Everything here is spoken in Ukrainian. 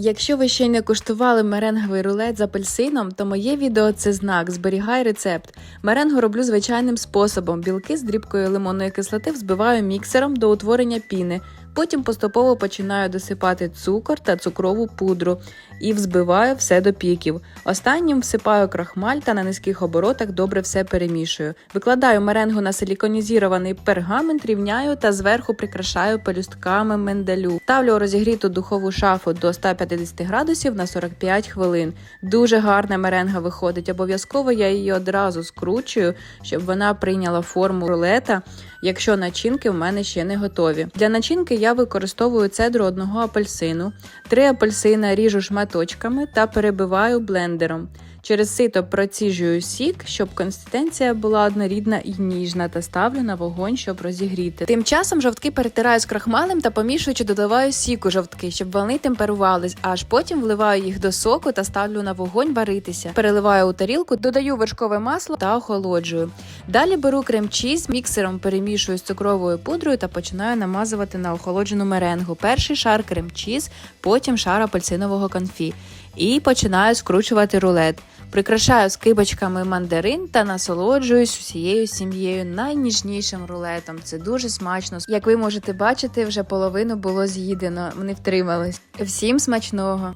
Якщо ви ще й не куштували меренговий рулет з апельсином, то моє відео це знак. Зберігай рецепт. Меренгу роблю звичайним способом. Білки з дрібкою лимонної кислоти взбиваю міксером до утворення піни. Потім поступово починаю досипати цукор та цукрову пудру і взбиваю все до піків. Останнім всипаю крахмаль та на низьких оборотах добре все перемішую. Викладаю меренгу на силіконізований пергамент, рівняю та зверху прикрашаю пелюстками миндалю. Ставлю розігріту духову шафу до 150 градусів на 45 хвилин. Дуже гарна меренга виходить. Обов'язково я її одразу скручую, щоб вона прийняла форму рулета, якщо начинки в мене ще не готові. Для начинки я використовую цедру одного апельсину, три апельсина ріжу шматочками та перебиваю блендером. Через сито проціжую сік, щоб консистенція була однорідна і ніжна, та ставлю на вогонь, щоб розігріти. Тим часом жовтки перетираю з крахмалем та помішуючи додаваю сік у жовтки, щоб вони темперувались, аж потім вливаю їх до соку та ставлю на вогонь варитися. Переливаю у тарілку, додаю вершкове масло та охолоджую. Далі беру крем-чіз, міксером перемішую з цукровою пудрою та починаю намазувати на охолоджену меренгу. Перший шар крем-чіз, потім шар апельсинового конфі. І починаю скручувати рулет. Прикрашаю скибочками мандарин та насолоджуюсь усією сім'єю найніжнішим рулетом. Це дуже смачно. Як ви можете бачити, вже половину було з'їдено. Вони втримались. Всім смачного!